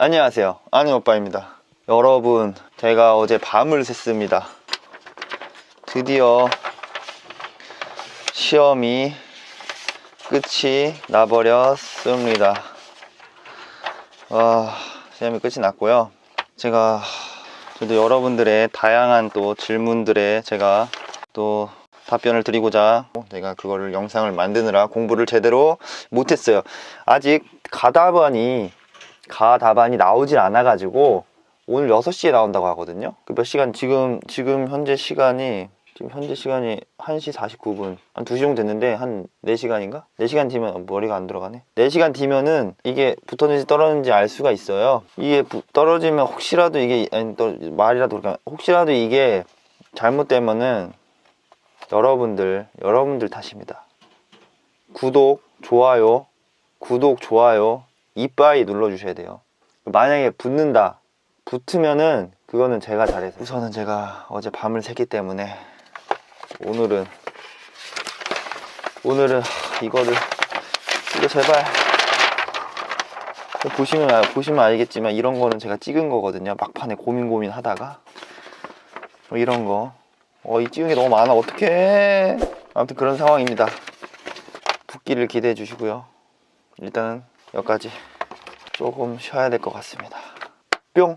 안녕하세요. 아는 오빠입니다. 여러분, 제가 어제 밤을 샜습니다. 드디어 시험이 끝이 나버렸습니다. 와, 시험이 끝이 났고요. 제가 저도 여러분들의 다양한 또 질문들에 제가 또 답변을 드리고자 제가 그거를 영상을 만드느라 공부를 제대로 못했어요. 아직 가답안이 가 답안이 나오질 않아 가지고 오늘 6시에 나온다고 하거든요. 그 몇 시간 지금 지금 현재 시간이 지금 현재 시간이 1시 49분 한 2시 정도 됐는데 한 4시간인가? 4시간 뒤면 머리가 안 들어가네 4시간 뒤면은 이게 붙었는지 떨어졌는지 알 수가 있어요 이게 부- 떨어지면 혹시라도 이게 아니, 또 말이라도 그러니까 혹시라도 이게 잘못되면은 여러분들 여러분들 탓입니다 구독 좋아요 구독 좋아요 이빠이 눌러주셔야 돼요. 만약에 붙는다. 붙으면은 그거는 제가 잘해서. 우선은 제가 어제 밤을 새기 때문에 오늘은 오늘은 하, 이거를 이거 제발. 보시면 알- 보시면 알겠지만 이런 거는 제가 찍은 거거든요. 막판에 고민 고민 하다가. 뭐 이런 거 어 이 찍은 게 너무 많아. 어떡해. 아무튼 그런 상황입니다. 붓기를 기대해 주시고요. 일단은 여기까지 조금 쉬어야 될 것 같습니다. 뿅